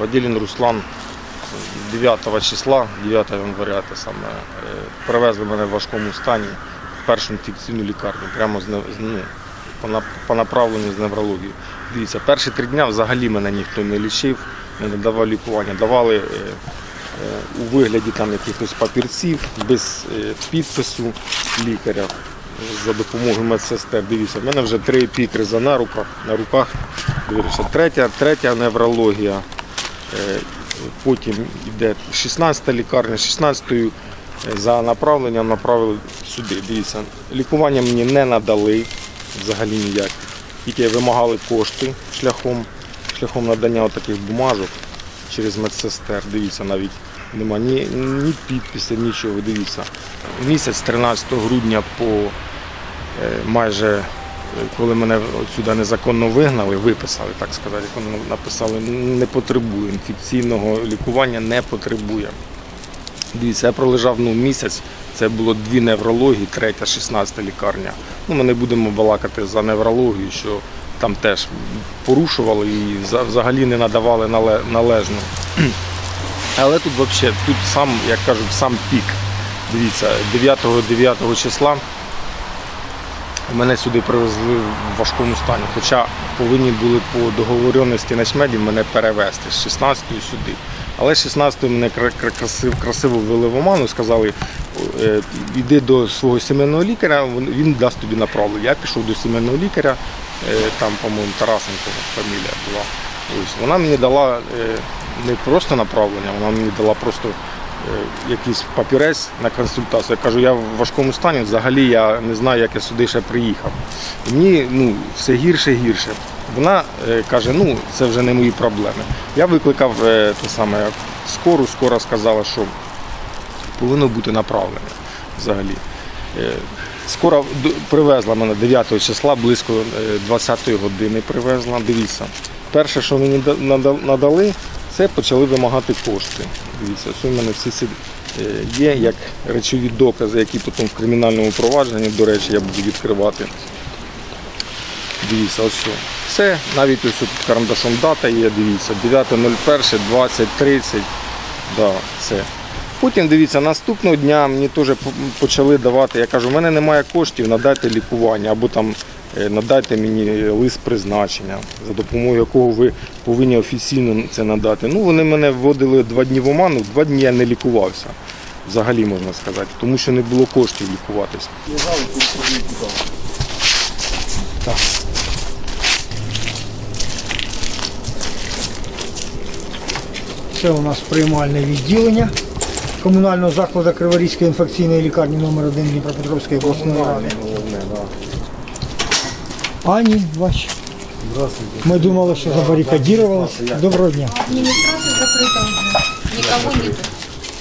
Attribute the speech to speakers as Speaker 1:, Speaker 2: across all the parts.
Speaker 1: Ваділін Руслан 9 числа, 9 января, те саме, е, привезли мене в важкому стані в першу інфекційну лікарню, прямо з, ну, по, направленню з неврології. Дивіться, перші три дні взагалі мене ніхто не лічив, не надавав лікування. Давали е, е, у вигляді там якихось папірців без підпису лікаря за допомогою медсестер. Дивіться, в мене вже три епікризи на руках, на руках. Дивіться, третя, третя неврологія. Е, Потім йде 16 лікарня, 16 за направленням направили сюди. Дивіться, лікування мені не надали взагалі ніяк. Тільки вимагали кошти шляхом, шляхом надання таких бумажок через медсестер. Дивіться, навіть нема ні, ні підписів, нічого. Дивіться. Місяць 13 грудня по е, майже е, коли мене сюди незаконно вигнали, виписали, так сказати, як вони написали, не потребує інфекційного лікування, не потребує. Дивіться, я пролежав ну, місяць, це було дві неврології, третя, 16 лікарня. Ну, ми не будемо балакати за неврологію, що там теж порушували і взагалі не надавали нале- належно. Але тут взагалі, тут сам, як кажуть, сам пік. Дивіться, 9-9 числа мене сюди привезли в важкому стані. Хоча повинні були по договоренності начмедів мене перевезти з 16-ї сюди. Але з 16-ї мене кра- кра- красив, красиво ввели в оману, сказали, е, йди до свого сімейного лікаря, він дасть тобі направлення. Я пішов до сімейного лікаря, е, там, по-моєму, Тарасенко фамілія була. Ось, вона мені дала е, не просто направлення, вона мені дала просто е, якийсь папірець на консультацію. Я кажу, я в важкому стані, взагалі я не знаю, як я сюди ще приїхав. І мені ну, все гірше і гірше. Вона е, каже, ну це вже не мої проблеми. Я викликав е, те саме скору, скора сказала, що повинно бути направлення взагалі. Е, Скоро привезла мене 9 числа, близько е, 20 години привезла. Дивіться, перше, що мені надали, це почали вимагати кошти. Дивіться, ось у мене всі е, є як речові докази, які потім в кримінальному провадженні, до речі, я буду відкривати. Дивіться, ось що. Це навіть ось тут карандашом дата є, дивіться, 9.01.2030. Да, це. Потім дивіться, наступного дня мені теж почали давати. Я кажу, в мене немає коштів, надайте лікування або там надайте мені лист призначення, за допомогою якого ви повинні офіційно це надати. Ну, вони мене вводили два дні в оману, два дні я не лікувався. Взагалі можна сказати, тому що не було коштів лікуватись. Так.
Speaker 2: Це у нас приймальне відділення комунального закладу Криворізької інфекційної лікарні номер 1 Дніпропетровської обласної ради.
Speaker 1: Головне, да.
Speaker 2: Ані, бач. Ми думали, що забарикадірувалися. Доброго дня.
Speaker 3: Администрация закрыта уже. Никого нет.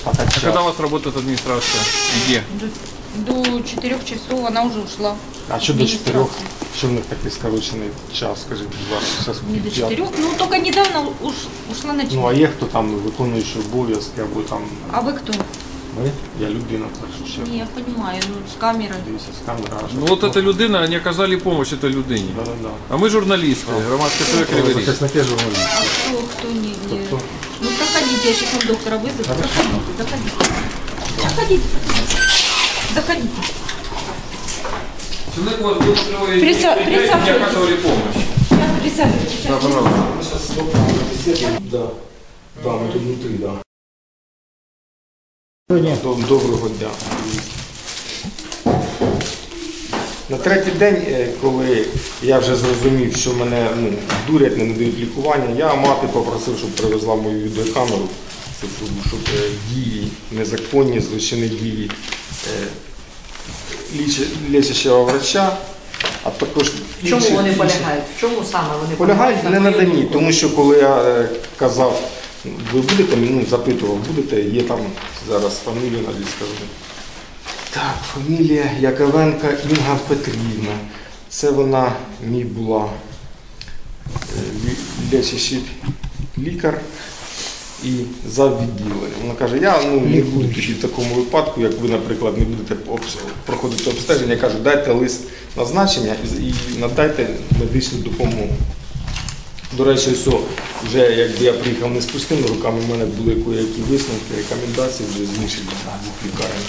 Speaker 4: А когда у вас работает администрация? И Где?
Speaker 3: До 4 часов она уже ушла.
Speaker 1: А що до чотирьох?
Speaker 3: Адміністрація.
Speaker 1: Що в них такий скорочений час, скажіть, будь ласка, зараз
Speaker 3: Не до
Speaker 1: п'ять.
Speaker 3: 4. Ну, только недавно уж, ушла на 4.
Speaker 1: Ну а є хто там виконуючий обов'язки або там
Speaker 3: А вы кто?
Speaker 1: ми? Я людина в першу чергу.
Speaker 3: Не, я понимаю, ну, с камерой.
Speaker 1: Дивіться з камери. а що
Speaker 4: Ну вот
Speaker 1: тут?
Speaker 4: эта людина, они оказали помощь этой людине.
Speaker 1: Да-да-да.
Speaker 4: А мы журналисты, громадский совет
Speaker 1: Ви
Speaker 4: Криворіг.
Speaker 1: Захисники
Speaker 3: А
Speaker 1: журналістів.
Speaker 3: кто, кто не, не...
Speaker 1: Кто?
Speaker 3: Ну, проходите, я сейчас вам доктора вызову. Проходите, заходите. Заходите, заходите.
Speaker 4: Человек у вас был впервые
Speaker 3: Приса-
Speaker 4: не- не- не
Speaker 3: присаживайтесь.
Speaker 4: оказывали помощь.
Speaker 3: Сейчас присаживайтесь.
Speaker 4: Да,
Speaker 3: Сейчас.
Speaker 4: пожалуйста.
Speaker 1: Да. Да, ми тут внутрі, да.
Speaker 2: Доброго дня.
Speaker 1: Доброго дня. На третій день, е, коли я вже зрозумів, що мене ну, дурять, не надають лікування, я мати попросив, щоб привезла мою відеокамеру, щоб е, дії, незаконні злочинні дії е, лічащого врача, а також
Speaker 5: В чому вони полягають? В чому саме вони
Speaker 1: Полягають не
Speaker 5: на твою
Speaker 1: надані, тому що коли я казав, ви будете, ну, запитував, будете, є там зараз фамілію навіть скажу. Так, фамілія Яковенка Інга Петрівна. Це вона мій була е, лечащий лікар і за відділенням. Вона каже, я ну, не буду тоді в такому випадку, як ви, наприклад, не будете проходити обстеження. Я кажу, дайте лист назначення і надайте медичну допомогу. До речі, все, вже якби я приїхав не з пустими руками, в мене були які висновки, рекомендації вже з інших лікарень.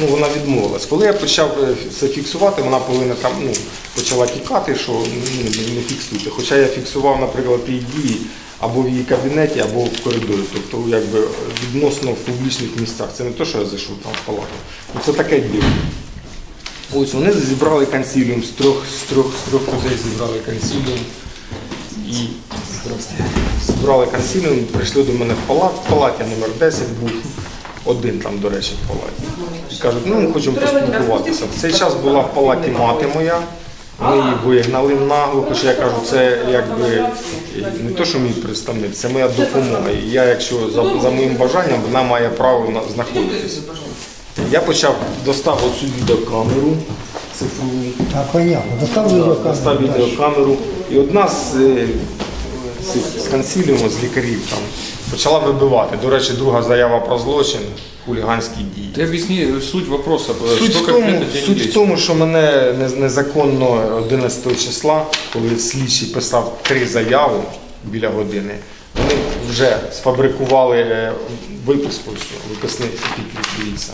Speaker 1: Ну, вона відмовилась. Коли я почав е, це фіксувати, вона повинна там ну, почала тікати, що ну, не фіксуйте. Хоча я фіксував, наприклад, її дії або в її кабінеті, або в коридорі. Тобто, якби відносно в публічних місцях. Це не те, що я зайшов там в палату. Ну, це таке діло. Ось вони зібрали консиліум, з трьох, з трьох, з трьох людей зібрали консиліум. І зібрали консиліум, прийшли до мене в палат, в палаті номер 10 був один там, до речі, в палаті. І кажуть, ну ми хочемо поспілкуватися. В цей час була в палаті мати моя. Ми її вигнали нагло, хоча я кажу, це якби не то, що мій представник, це моя допомога. І я, якщо за, за моїм бажанням, вона має право на, знаходитися. Я почав достав оцю відеокамеру цифрову,
Speaker 2: Так, понятно. Достав відеокамеру.
Speaker 1: достав відеокамеру. І одна з, е, з консиліуму, з лікарів там, почала вибивати. До речі, друга заява про злочин, хуліганські дії.
Speaker 4: Ты объясни суть вопроса,
Speaker 1: Суть в, тому, суть в тому, що мене незаконно 11 числа, коли слідчий писав три заяви біля години, вони вже сфабрикували е, виписку, виписний дивіться.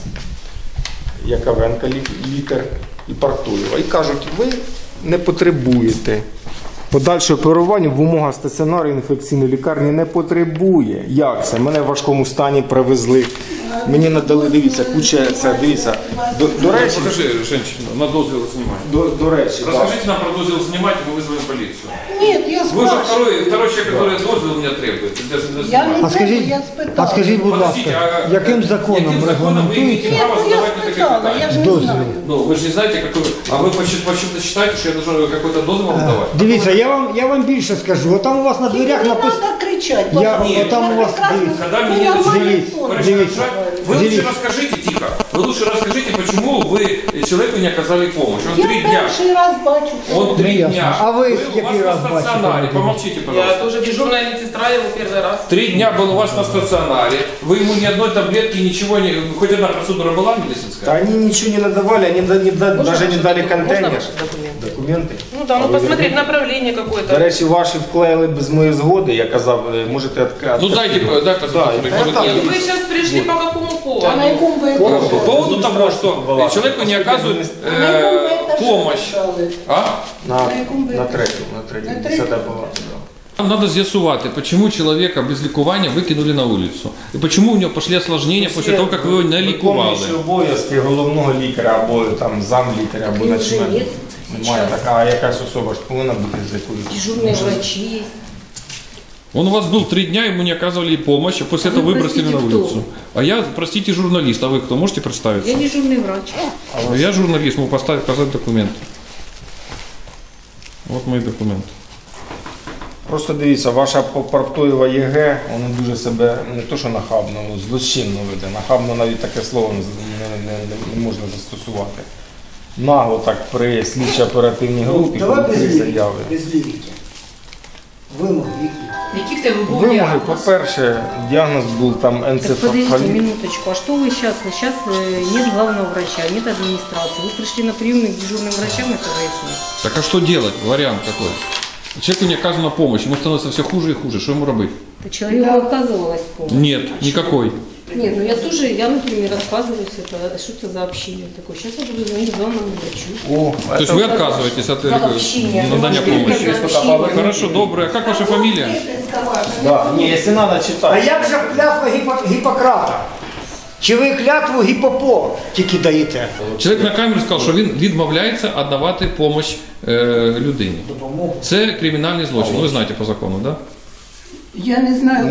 Speaker 1: Яковенка лі- лікар і Партуєва. І кажуть, ви не потребуєте. Подальше оперування в умовах стаціонарної інфекційної лікарні не потребує. Як це? Мене в важкому стані привезли. Мені надали, дивіться, куча це, дивіться. До, до речі,
Speaker 4: Покажи женщину, на дозвел снимать.
Speaker 1: до, до речі, да.
Speaker 4: Расскажите нам про дозвел снимать, и мы вызовем полицию.
Speaker 5: Нет, я
Speaker 4: Вы же
Speaker 5: спрашиваю.
Speaker 4: второй, второй человек, который дозвел меня требует. для- для
Speaker 5: Я
Speaker 4: снимать.
Speaker 5: не
Speaker 2: А скажіть,
Speaker 5: я спитала.
Speaker 2: а скажіть, будь
Speaker 4: Подождите,
Speaker 2: ласка,
Speaker 4: а
Speaker 2: яким законом
Speaker 4: яким законом ви
Speaker 2: регламентується
Speaker 4: имеете право
Speaker 5: Нет, ну я
Speaker 4: задавать мне такие
Speaker 5: спитала,
Speaker 4: питания?
Speaker 5: я же не
Speaker 2: дозвіл?
Speaker 5: знаю.
Speaker 4: Ну, вы же не знаете, какой... А вы почему- почему-то считаете, что я должен какой-то дозвол вам давать?
Speaker 2: Дивіться, я вам, я вам більше скажу. От там у вас на
Speaker 5: Тебе
Speaker 2: дверях
Speaker 5: не
Speaker 2: написано.
Speaker 5: надо кричать.
Speaker 2: Я-
Speaker 5: пожалуйста.
Speaker 2: вот там
Speaker 5: Я
Speaker 2: у вас,
Speaker 5: прекрасно-
Speaker 2: дивіться,
Speaker 4: Когда
Speaker 5: Вы
Speaker 4: мне
Speaker 5: нормальный
Speaker 2: дивіться,
Speaker 5: тон.
Speaker 4: Короче,
Speaker 2: Дивіться,
Speaker 4: Вы лучше
Speaker 2: дивіться.
Speaker 4: расскажите, тихо, вы лучше расскажите, почему вы человеку не оказали помощь. Он
Speaker 5: Я
Speaker 4: три дня,
Speaker 5: перший раз бачу. це.
Speaker 4: он три
Speaker 2: ясно.
Speaker 4: дня.
Speaker 2: А вы
Speaker 4: был
Speaker 2: який
Speaker 4: у вас
Speaker 2: раз
Speaker 4: на
Speaker 2: бачите,
Speaker 4: стационаре,
Speaker 2: Владимир?
Speaker 4: помолчите,
Speaker 6: Я
Speaker 4: пожалуйста.
Speaker 6: тоже дежурная медсестра, его первый раз.
Speaker 4: Три дня был у вас на стационаре, вы ему ни одной таблетки, ничего не... Хоть одна процедура была медицинская?
Speaker 1: Да они ничего не надавали, они да- не да-
Speaker 6: Можно
Speaker 1: даже не
Speaker 6: ваши
Speaker 1: дали
Speaker 6: документы?
Speaker 1: контейнер.
Speaker 6: Можно ваши документы?
Speaker 1: Документи.
Speaker 6: Ну да,
Speaker 1: А
Speaker 6: ну
Speaker 1: ви
Speaker 6: посмотреть
Speaker 1: вернете?
Speaker 6: направление
Speaker 1: До
Speaker 6: какое-то.
Speaker 1: речі, ваші вклеїли без моєї згоди, я казав, е, можете відказати.
Speaker 4: Ну дайте, дай посмотреть.
Speaker 1: Да,
Speaker 4: может,
Speaker 1: это-
Speaker 6: Нет,
Speaker 4: нет.
Speaker 6: вы сейчас пришли по какому поводу?
Speaker 5: А на якому ви
Speaker 4: По
Speaker 5: етажі?
Speaker 4: поводу того, что человеку не оказывают
Speaker 5: На якому ви
Speaker 4: э,
Speaker 5: етажі
Speaker 4: помощь.
Speaker 5: лежали?
Speaker 4: А?
Speaker 1: На,
Speaker 5: На якому ви-
Speaker 1: на третьому, на третьому,
Speaker 5: На
Speaker 1: десята
Speaker 5: третьому?
Speaker 1: палата. Да.
Speaker 4: Нам надо з'ясувати, почему человека без лікування викинули на вулицю. І почему у нього пошли осложнения після того, як ви його не лікували.
Speaker 1: Виконуючий обов'язки головного лікаря або там замлікаря, або
Speaker 3: Він вже
Speaker 1: начальника.
Speaker 3: є
Speaker 1: Немає
Speaker 3: зараз.
Speaker 1: така, а якась особа ж повинна бути з якоюсь.
Speaker 3: Дежурные врачи есть.
Speaker 4: Он у вас был три дня, ему не оказывали помощь, а после
Speaker 3: А
Speaker 4: этого
Speaker 3: вы,
Speaker 4: выбросили на
Speaker 3: простите, кто?
Speaker 4: улицу. А я, простите, журналист. А вы кто? Можете представиться?
Speaker 3: Я дежурный врач.
Speaker 4: Ну, Я журналист, могу поставить, показать документы. Вот мои документы.
Speaker 1: Просто дивіться, ваша Партоєва ЄГ, вона дуже себе не то, що нахабно, ну, злочинно веде. Нахабно навіть таке слово не, не, не, не- не можна застосувати. Нагло так при слідчо оперативній групі,
Speaker 2: Давай
Speaker 1: коли
Speaker 2: без
Speaker 1: три
Speaker 2: лірики.
Speaker 1: заяви.
Speaker 2: Без лірики. Вимоги які?
Speaker 3: Каких то вы
Speaker 1: Вимоги, по-перше, діагноз був там
Speaker 7: Так подождите
Speaker 1: енцефаліт.
Speaker 7: минуточку, а что вы сейчас? Сейчас э, нет главного врача, нет администрации. Вы пришли на приемный к дежурным врачам, это выяснить.
Speaker 4: Так а что делать? Вариант какой? Человеку не оказана помощь, ему становится все хуже и хуже. Что ему робить?
Speaker 7: Это человеку оказывалась помощь.
Speaker 4: Нет, никакой.
Speaker 7: Нет, ну я тоже, я, например, отказываюсь, это что это за общение такое? Сейчас я буду звонить главному врачу.
Speaker 1: О,
Speaker 4: То есть вы отказываетесь от э,
Speaker 7: общение.
Speaker 4: надания
Speaker 7: Вы можете
Speaker 4: помощи?
Speaker 7: без общения.
Speaker 4: Хорошо, доброе. А как ваша фамилия?
Speaker 1: да. Ні, якщо треба
Speaker 2: А
Speaker 1: читати.
Speaker 2: як же клятва Гіппо- Гіппократа? Чи ви клятву гіпопо тільки даєте?
Speaker 4: Чоловік на камеру сказав, що він відмовляється віддавати допомогу е, людині. Це кримінальний злочин. Ви знаєте по закону, так? Да?
Speaker 5: Я не знаю.